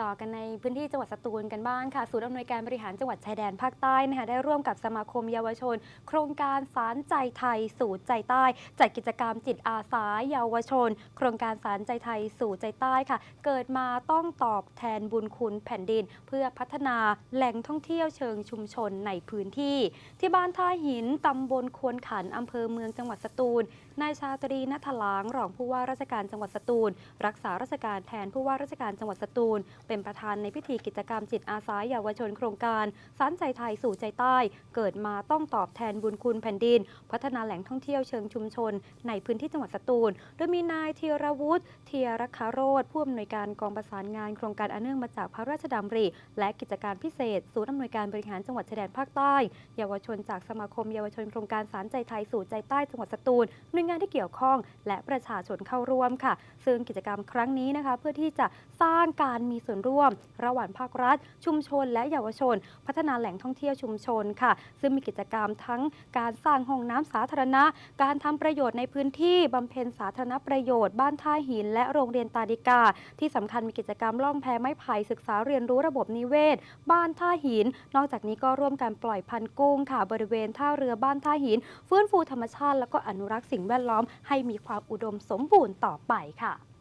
ต่อกันในพื้นที่จังหวัดสตูลกันบ้างค่ะศูนย์อำนวยการบริหารจังหวัดชายแดนภาคใต้นะคะได้ร่วมกับสมาคมเยาวชน โครงการสารใจไทยสู่ใจใต้จัดกิจกรรมจิตอาสาเยาวชน โครงการสารใจไทยสู่ใจใต้ค่ะ เกิดมาต้องตอบแทนบุญคุณแผ่นดิน เพื่อพัฒนาแหล่งท่องเที่ยวเชิงชุมชนในพื้นที่ ที่บ้านท่าหินตำบลควนขันอำเภอเมืองจังหวัดสตูลนายชาตรีนัทลางรองผู้ว่าราชการจังหวัดสตูล รักษาราชการแทนผู้ว่าราชการจังหวัดสตูลเป็นประธานในพิธีกิจกรรมจิตอาสาเยาวชนโครงการสารใจไทยสู่ใจใต้ เกิดมาต้องตอบแทนบุญคุณแผ่นดิน พัฒนาแหล่งท่องเที่ยวเชิงชุมชน ในพื้นที่จังหวัดสตูล โดยมีนายธียรวุฒิเทียรคาโรธผู้อำนวยการกองประสานงานโครงการอันเนื่องมาจากพระราชดำริ และกิจการพิเศษ ศูนย์อำนวยการบริหารจังหวัดชายแดนภาคใต้ เยาวชนจากสมาคมเยาวชนโครงการสารใจไทยสู่ใจใต้จังหวัดสตูลหน่วยงานที่เกี่ยวข้อง และประชาชนเข้าร่วมค่ะ ซึ่งกิจกรรมครั้งนี้นะคะ เพื่อที่จะสร้างการมีส่วนร่วม ระหว่างภาครัฐ ชุมชน และเยาวชน พัฒนาแหล่งท่องเที่ยวชุมชนค่ะ ซึ่งมีกิจกรรมทั้งการสร้างห้องน้ำสาธารณะ การทำประโยชน์ในพื้นที่บำเพ็ญสาธารณประโยชน์ บ้านท่าหิน และโรงเรียนตาดิกา ที่สำคัญมีกิจกรรมล่องแพไม้ไผ่ศึกษาเรียนรู้ระบบนิเวศ บ้านท่าหิน นอกจากนี้ก็ร่วมกันปล่อยพันกุ้งค่ะ บริเวณท่าเรือบ้านท่าหิน ฟื้นฟูธรรมชาติ แล้วก็อนุรักษ์สิ่งแวดล้อมให้มีความอุดมสมบูรณ์ต่อไปค่ะ